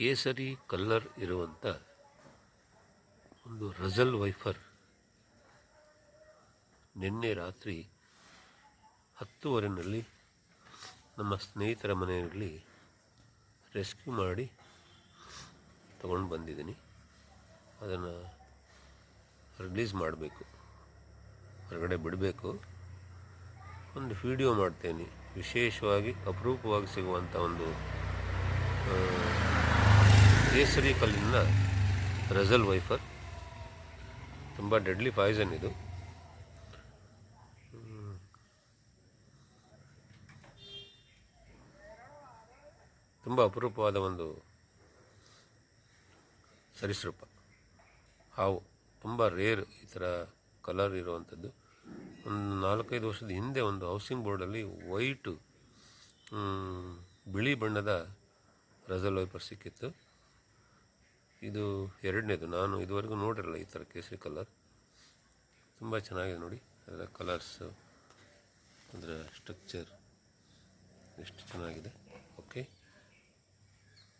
ಕೇಸರಿ ಕಲ್ಲರ್ ಇರುವಂಥ ಒಂದು ರಜಲ್ ವೈಫರ್ ನಿನ್ನೆ ರಾತ್ರಿ ಹತ್ತುವರೆಯಲ್ಲಿ ನಮ್ಮ ಸ್ನೇಹಿತರ ಮನೆಯಲ್ಲಿ ರೆಸ್ಕ್ಯೂ ಮಾಡಿ ತಗೊಂಡು ಬಂದಿದ್ದೀನಿ. ಅದನ್ನು ರಿಲೀಸ್ ಮಾಡಬೇಕು. ಹೊರಗಡೆ ಬಿಡಬೇಕು. ಒಂದು ವಿಡಿಯೋ ಮಾಡ್ತೇನೆ. ವಿಶೇಷವಾಗಿ ಅಪರೂಪವಾಗಿ ಸಿಗುವಂಥ ಒಂದು ಕೇಸರಿ ಕಲ್ಲಿನ ರೆಸಲ್ ವೈಫರ್. ತುಂಬ ಡೆಡ್ಲಿ ಪಾಯ್ಸನ್ ಇದು. ತುಂಬ ಅಪರೂಪವಾದ ಒಂದು ಸರಿಸೃಪ. ಹಾವು ತುಂಬ ರೇರ್ ಈ ಥರ ಕಲರ್ ಇರುವಂಥದ್ದು ಒಂದು ನಾಲ್ಕೈದು ವರ್ಷದ ಹಿಂದೆ ಒಂದು ಹೌಸಿಂಗ್ ಬೋರ್ಡಲ್ಲಿ ವೈಟು ಬಿಳಿ ಬಣ್ಣದ ರಜಲ್ ವೈಪರ್ ಸಿಕ್ಕಿತ್ತು. ಇದು ಎರಡನೇದು. ನಾನು ಇದುವರೆಗೂ ನೋಡಿರಲ್ಲ ಈ ಥರ ಕೇಸರಿ ಕಲರ್ ತುಂಬ ಚೆನ್ನಾಗಿದೆ ನೋಡಿ. ಅದರ ಕಲರ್ಸು ಅದರ ಸ್ಟ್ರಕ್ಚರ್ ಎಷ್ಟು ಚೆನ್ನಾಗಿದೆ. ಓಕೆ